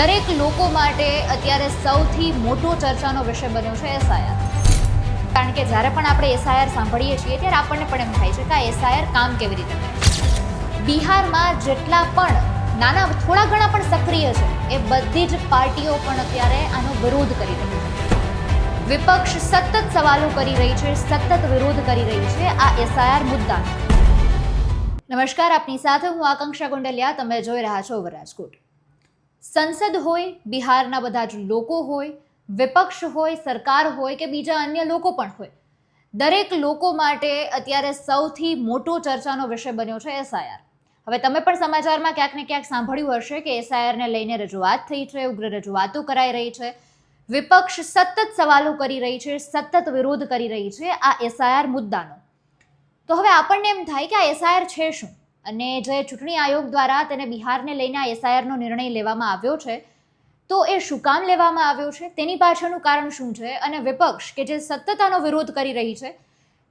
દરેક લોકો માટે અત્યારે સૌથી મોટો ચર્ચાનો વિષય બન્યો છે એસઆઈઆર કારણ કે જ્યારે પણ આપણે એસઆઈઆર સાંભળીએ છીએ, ત્યારે આપણને પણ એમ થાય છે કે આ એસઆઈઆર કામ કેવી રીતે કરે બિહારમાં જેટલા પણ નાના, થોડા ઘણા પણ સક્રિય છે, એ બધી જ પાર્ટીઓ પણ અત્યારે આનો વિરોધ કરી રહી છે. વિપક્ષ સતત સવાલો કરી રહી છે, સતત વિરોધ કરી રહી છે આ એસઆઈઆર મુદ્દા નમસ્કાર, આપની સાથે હું આકાંક્ષા ગોંડલિયા. તમે જોઈ રહ્યા છો રાજકોટ સંસદ હોય, બિહારના બધા જ લોકો હોય, વિપક્ષ હોય, સરકાર હોય કે બીજા અન્ય લોકો પણ હોય. દરેક લોકો માટે અત્યારે સૌથી મોટો ચર્ચાનો વિષય બન્યો છે એસઆઈઆર હવે તમે પણ સમાચારમાં ક્યાંક ને ક્યાંક સાંભળ્યું હશે કે એસઆઈઆરને લઈને રજૂઆત થઈ છે, ઉગ્ર રજૂઆતો કરાઈ રહી છે. વિપક્ષ સતત સવાલો કરી રહી છે, સતત વિરોધ કરી રહી છે આ એસઆઈઆર મુદ્દાનો. તો હવે આપણને એમ થાય કે આ એસઆઈઆર છે શું? અને જે ચૂંટણી આયોગ દ્વારા તેને બિહારને લઈને આ એસઆઈઆરનો નિર્ણય લેવામાં આવ્યો છે, તો એ શું કામ લેવામાં આવ્યો છે? તેની પાછળનું કારણ શું છે? અને વિપક્ષ કે જે સતત વિરોધ કરી રહી છે,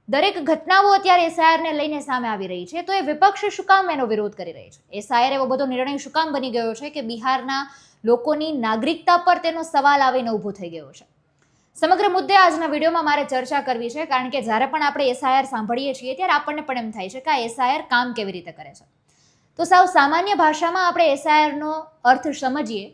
દરેક ઘટનાઓ અત્યારે એસઆઈઆરને લઈને સામે આવી રહી છે, તો એ વિપક્ષ શું કામ એનો વિરોધ કરી રહી છે? એસઆઈઆર એવો બધો નિર્ણય શું કામ બની ગયો છે કે બિહારના લોકોની નાગરિકતા પર તેનો સવાલ આવીને ઊભો થઈ ગયો છે? સમગ્ર મુદ્દે આજના વિડીયોમાં મારે ચર્ચા કરવી છે, કારણ કે જ્યારે પણ આપણે એસઆઈઆર સાંભળીએ છીએ, ત્યારે આપણને પણ એમ થાય છે કે આ એસઆઈઆર કામ કેવી રીતે કરે છે. તો સાવ સામાન્ય ભાષામાં આપણે એસઆઈઆરનો અર્થ સમજીએ,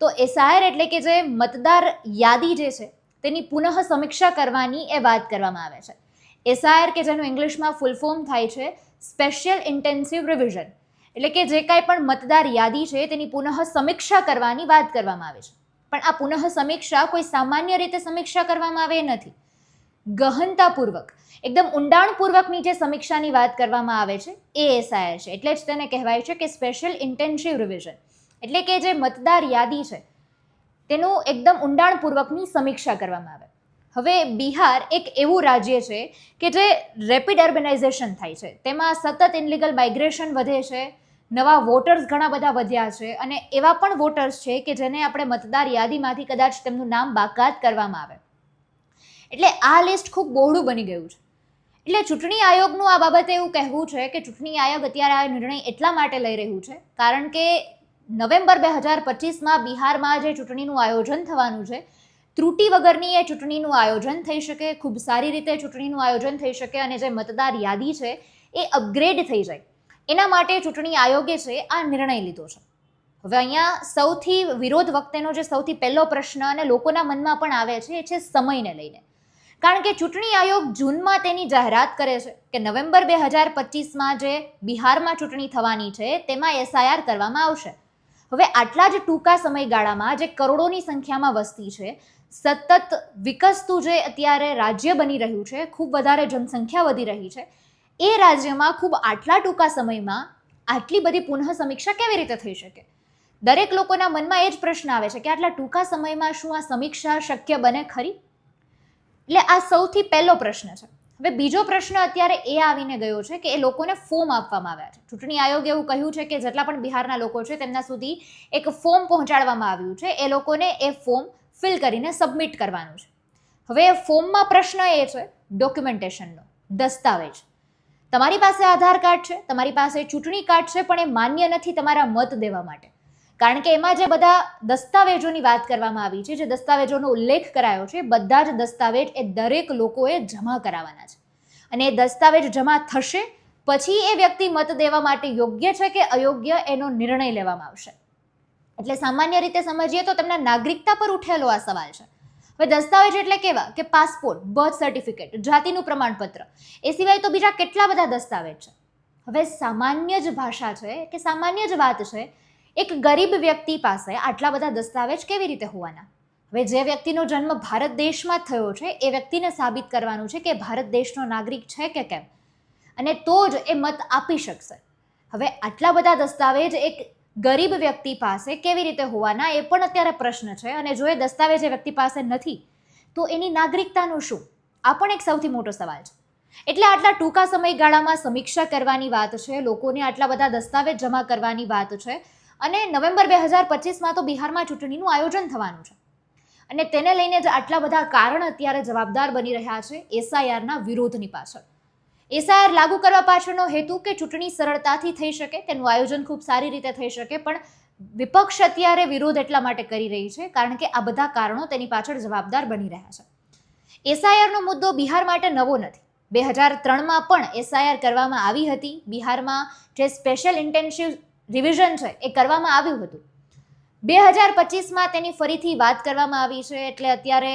તો એસઆઈઆર એટલે કે જે મતદાર યાદી જે છે, તેની પુનઃ સમીક્ષા કરવાની એ વાત કરવામાં આવે છે. એસઆઈઆર કે જેનું ઇંગ્લિશમાં ફૂલ ફોર્મ થાય છે, સ્પેશિયલ ઇન્ટેન્સિવ રિવિઝન. એટલે કે જે કાંઈ પણ મતદાર યાદી છે, તેની પુનઃ સમીક્ષા કરવાની વાત કરવામાં આવે છે. પણ આ પુનઃ સમીક્ષા કોઈ સામાન્ય રીતે સમીક્ષા કરવામાં આવે નથી. ગહનતાપૂર્વક, એકદમ ઊંડાણપૂર્વકની જે સમીક્ષાની વાત કરવામાં આવે છે, એ એસઆઈઆર છે. એટલે જ તેને કહેવાય છે કે સ્પેશિયલ ઇન્ટેન્સિવ રિવિઝન એટલે કે જે મતદાર યાદી છે, તેનું એકદમ ઊંડાણપૂર્વકની સમીક્ષા કરવામાં આવે. હવે બિહાર એક એવું રાજ્ય છે કે જે રેપિડ અર્બનાઇઝેશન થાય છે. તેમાં સતત ઇનલીગલ માઇગ્રેશન વધે છે નવા વોટર્સ ઘણા બધા વધ્યા છે અને એવા પણ વોટર્સ છે કે જેને આપણે મતદાર યાદીમાંથી કદાચ તેમનું નામ બાકાત કરવામાં આવે. એટલે આ લિસ્ટ ખૂબ બહોળું બની ગયું છે. એટલે ચૂંટણી આયોગનું આ બાબતે એવું કહેવું છે કે ચૂંટણી આયોગ અત્યારે આ નિર્ણય એટલા માટે લઈ રહ્યું છે કારણ કે નવેમ્બર બે હજાર પચીસમાં બિહારમાં જે ચૂંટણીનું આયોજન થવાનું છે, ત્રુટિ વગરની એ ચૂંટણીનું આયોજન થઈ શકે, ખૂબ સારી રીતે ચૂંટણીનું આયોજન થઈ શકે અને જે મતદાર યાદી છે એ અપગ્રેડ થઈ જાય. એના માટે ચૂંટણી આયોગે છે આ નિર્ણય લીધો છે. હવે અહીંયા સૌથી વિરોધ વખતેનો જે સૌથી પહેલો પ્રશ્ન અને લોકોના મનમાં પણ આવે છે, એ છે સમયને લઈને. કારણ કે ચૂંટણી આયોગ જૂનમાં તેની જાહેરાત કરે છે કે નવેમ્બર બે હજાર પચીસમાં જે બિહારમાં ચૂંટણી થવાની છે, તેમાં એસઆઈઆર કરવામાં આવશે. હવે આટલા જ ટૂંકા સમયગાળામાં જે કરોડોની સંખ્યામાં વસ્તી છે, સતત વિકસતું જે અત્યારે રાજ્ય બની રહ્યું છે, ખૂબ વધારે જનસંખ્યા વધી રહી છે એ રાજ્યમાં ખૂબ આટલા ટૂંકા સમયમાં આટલી બધી પુનઃ સમીક્ષા કેવી રીતે થઈ શકે? દરેક લોકોના મનમાં એ જ પ્રશ્ન આવે છે કે આટલા ટૂંકા સમયમાં શું આ સમીક્ષા શક્ય બને ખરી? એટલે આ સૌથી પહેલો પ્રશ્ન છે. હવે બીજો પ્રશ્ન અત્યારે એ આવીને ગયો છે કે એ લોકોને ફોર્મ આપવામાં આવ્યા છે. ચૂંટણી આયોગે એવું કહ્યું છે કે જેટલા પણ બિહારના લોકો છે તેમના સુધી એક ફોર્મ પહોંચાડવામાં આવ્યું છે. એ લોકોને એ ફોર્મ ફિલ કરીને સબમિટ કરવાનું છે. હવે ફોર્મમાં પ્રશ્ન એ છે ડોક્યુમેન્ટેશનનો દસ્તાવેજ. તમારી પાસે આધાર કાર્ડ છે, તમારી પાસે ચૂંટણી કાર્ડ છે, પણ એ માન્ય નથી તમારા મત દેવા માટે. કારણ કે એમાં જે બધા દસ્તાવેજોની વાત કરવામાં આવી છે, જે દસ્તાવેજોનો ઉલ્લેખ કરાયો છે, બધા જ દસ્તાવેજ એ દરેક લોકોએ જમા કરાવવાના છે. અને એ દસ્તાવેજ જમા થશે, પછી એ વ્યક્તિ મત દેવા માટે યોગ્ય છે કે અયોગ્ય એનો નિર્ણય લેવામાં આવશે? એટલે સામાન્ય રીતે સમજીએ તો તેમના નાગરિકતા પર ઉઠેલો આ સવાલ છે. હવે દસ્તાવેજ એટલે કેવા? કે પાસપોર્ટ બર્થ સર્ટિફિકેટ જાતિનું પ્રમાણપત્ર. એ સિવાય તો બીજા કેટલા બધા દસ્તાવેજ છે? હવે સામાન્ય જ ભાષા છે, કે સામાન્ય જ વાત છે, એક ગરીબ વ્યક્તિ પાસે આટલા બધા દસ્તાવેજ કેવી રીતે હોવાના? હવે જે વ્યક્તિનો જન્મ ભારત દેશમાં થયો છે, એ વ્યક્તિને સાબિત કરવાનું છે કે ભારત દેશનો નાગરિક છે કે કેમ? અને તો જ એ મત આપી શકશે. હવે આટલા બધા દસ્તાવેજ એક ગરીબ વ્યક્તિ પાસે કેવી રીતે હોવાના એ પણ અત્યારે પ્રશ્ન છે. અને જો એ દસ્તાવેજ એ વ્યક્તિ પાસે નથી, તો એની નાગરિકતાનું શું? આ પણ એક સૌથી મોટો સવાલ છે. એટલે આટલા ટૂંકા સમયગાળામાં સમીક્ષા કરવાની વાત છે, લોકોને આટલા બધા દસ્તાવેજ જમા કરવાની વાત છે અને નવેમ્બર બે હજાર પચીસમાં તો બિહારમાં ચૂંટણીનું આયોજન થવાનું છે. અને તેને લઈને જ આટલા બધા કારણ અત્યારે જવાબદાર બની રહ્યા છે એસઆઈઆરના વિરોધની પાછળ. એસઆઈઆર લાગુ કરવા પાછળનો હેતુ કે ચૂંટણી સરળતાથી થઈ શકે, તેનું આયોજન ખૂબ સારી રીતે થઈ શકે, પણ વિપક્ષ અત્યારે વિરોધ એટલા માટે કરી રહી છે, કારણ કે આ બધા કારણો તેની પાછળ જવાબદાર બની રહ્યા છે. એસઆઈઆરનો મુદ્દો બિહાર માટે નવો નથી. બે હજાર ત્રણમાં પણ એસઆઈઆર કરવામાં આવી હતી. બિહારમાં જે સ્પેશિયલ ઇન્ટેન્સિવ રિવિઝન છે, એ કરવામાં આવ્યું હતું. બે હજાર પચીસમાં તેની ફરીથી વાત કરવામાં આવી છે, એટલે અત્યારે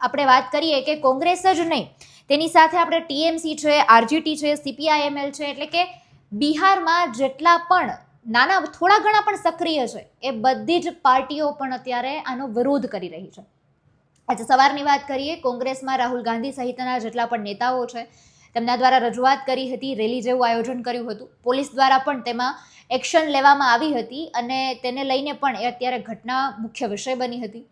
આપણે વાત કરીએ કે કોંગ્રેસ જ નહીં, તેની સાથે આપણે ટીએમસી છે, આરજીટી છે, સીપીઆઈએમએલ છે, એટલે કે બિહારમાં જેટલા પણ નાના, થોડા ઘણા પણ સક્રિય છે, એ બધી જ પાર્ટીઓ પણ અત્યારે આનો વિરોધ કરી રહી છે. આજે સવારની વાત કરીએ, કોંગ્રેસમાં રાહુલ ગાંધી સહિતના જેટલા પણ નેતાઓ છે, તેમના દ્વારા રજૂઆત કરી હતી, રેલી જેવું આયોજન કર્યું હતું, પોલીસ દ્વારા પણ તેમાં એક્શન લેવામાં આવી હતી અને તેને લઈને પણ એ અત્યારે ઘટના મુખ્ય વિષય બની હતી.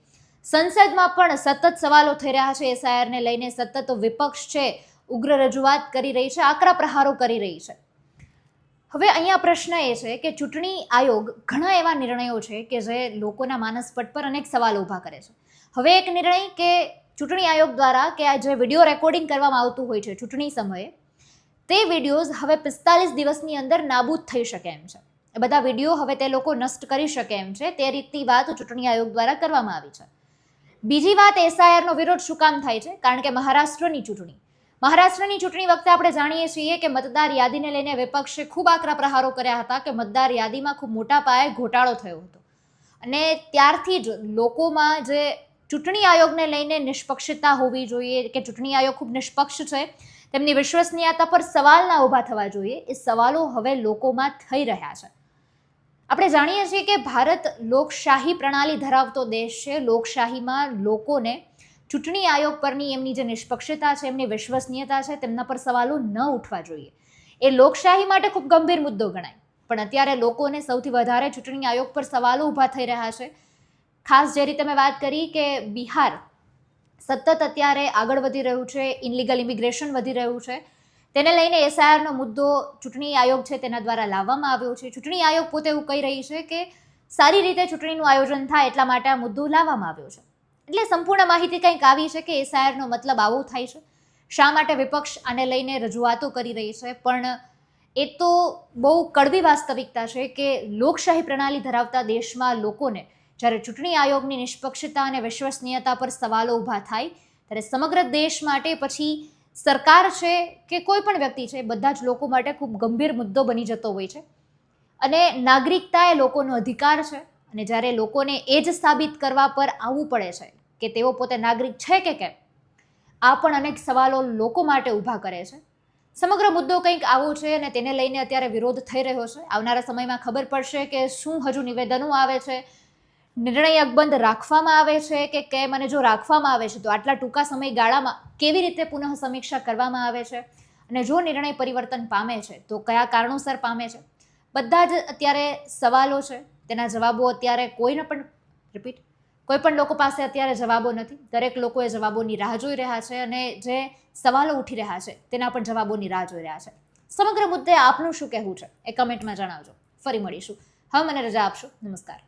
સંસદમાં પણ સતત સવાલો થઈ રહ્યા છે. એસઆઈઆરને લઈને સતત વિપક્ષ છે, ઉગ્ર રજૂઆત કરી રહી છે, આકરા પ્રહારો કરી રહી છે. હવે અહીંયા પ્રશ્ન એ છે કે ચૂંટણી આયોગ ઘણા એવા નિર્ણયો છે કે જે લોકોના માનસપટ પર અનેક સવાલો ઊભા કરે છે. હવે એક નિર્ણય કે ચૂંટણી આયોગ દ્વારા કે આ જે વીડિયો રેકોર્ડિંગ કરવામાં આવતું હોય છે ચૂંટણી સમયે, તે વિડીયોઝ હવે પિસ્તાલીસ દિવસની અંદર નાબૂદ થઈ શકે એમ છે. બધા વીડિયો હવે તે લોકો નષ્ટ કરી શકે એમ છે. તે રીતની વાત ચૂંટણી આયોગ દ્વારા કરવામાં આવી છે. બીજી વાત એસઆઈઆરનો વિરોધ શું કામ થાય છે? કારણ કે મહારાષ્ટ્રની ચૂંટણી. મહારાષ્ટ્રની ચૂંટણી વખતે આપણે જાણીએ છીએ કે મતદાર યાદીને લઈને વિપક્ષે ખૂબ આકરા પ્રહારો કર્યા હતા કે મતદાર યાદીમાં ખૂબ મોટા પાયે ઘોટાળો થયો હતો. અને ત્યારથી જ લોકોમાં જે ચૂંટણી આયોગને લઈને નિષ્પક્ષતા હોવી જોઈએ કે ચૂંટણી આયોગ ખૂબ નિષ્પક્ષ છે, તેમની વિશ્વસનીયતા પર સવાલના ઊભા થવા જોઈએ. એ સવાલો હવે લોકોમાં થઈ રહ્યા છે. આપણે જાણીએ છીએ કે ભારત લોકશાહી પ્રણાલી ધરાવતો દેશ છે. લોકશાહીમાં લોકોને ચૂંટણી આયોગ પરની એમની જે નિષ્પક્ષતા છે, એમની વિશ્વસનીયતા છે, તેમના પર સવાલો ન ઉઠવા જોઈએ. એ લોકશાહી માટે ખૂબ ગંભીર મુદ્દો ગણાય. પણ અત્યારે લોકોને સૌથી વધારે ચૂંટણી આયોગ પર સવાલો ઊભા થઈ રહ્યા છે. ખાસ જે રીતે મેં વાત કરી કે બિહાર સતત અત્યારે આગળ વધી રહ્યું છે ઇનલીગલ ઇમિગ્રેશન વધી રહ્યું છે. તેને લઈને એસઆઈઆરનો મુદ્દો ચૂંટણી આયોગ છે તેના દ્વારા લાવવામાં આવ્યો છે. ચૂંટણી આયોગ પોતે એવું કહી રહી છે કે સારી રીતે ચૂંટણીનું આયોજન થાય એટલા માટે આ મુદ્દો લાવવામાં આવ્યો છે. એટલે સંપૂર્ણ માહિતી કંઈક આવી છે કે એસઆઈઆરનો મતલબ આવો થાય છે. શા માટે વિપક્ષ આને લઈને રજૂઆતો કરી રહી છે? પણ એ તો બહુ કડવી વાસ્તવિકતા છે કે લોકશાહી પ્રણાલી ધરાવતા દેશમાં લોકોને જ્યારે ચૂંટણી આયોગની નિષ્પક્ષતા અને વિશ્વસનીયતા પર સવાલો ઊભા થાય, ત્યારે સમગ્ર દેશ માટે પછી સરકાર છે કે કોઈ પણ વ્યક્તિ છે બધા જ લોકો માટે ખૂબ ગંભીર મુદ્દો બની જતો હોય છે. અને નાગરિકતા એ લોકોનો અધિકાર છે અને જ્યારે લોકોને એ જ સાબિત કરવા પર આવવું પડે છે કે તેઓ પોતે નાગરિક છે કે કેમ, આ પણ અનેક સવાલો લોકો માટે ઊભા કરે છે. સમગ્ર મુદ્દો કંઈક આવો છે અને તેને લઈને અત્યારે વિરોધ થઈ રહ્યો છે. આવનારા સમયમાં ખબર પડશે કે શું હજુ નિવેદનો આવે છે નિર્ણય અકબંધ રાખવામાં આવે છે કે કેમ અને જો રાખવામાં આવે છે, તો આટલા ટૂંકા સમયગાળામાં કેવી રીતે પુનઃ સમીક્ષા કરવામાં આવે છે? અને જો નિર્ણય પરિવર્તન પામે છે, તો કયા કારણોસર પામે છે? બધા જ અત્યારે સવાલો છે. તેના જવાબો અત્યારે કોઈને પણ રિપીટ કોઈ પણ લોકો પાસે અત્યારે જવાબો નથી. દરેક લોકો એ જવાબોની રાહ જોઈ રહ્યા છે અને જે સવાલો ઉઠી રહ્યા છે, તેના પણ જવાબોની રાહ જોઈ રહ્યા છે. સમગ્ર મુદ્દે આપનું શું કહેવું છે? એ કમેન્ટમાં જણાવજો. ફરી મળીશું. હવે મને રજા આપશો. નમસ્કાર.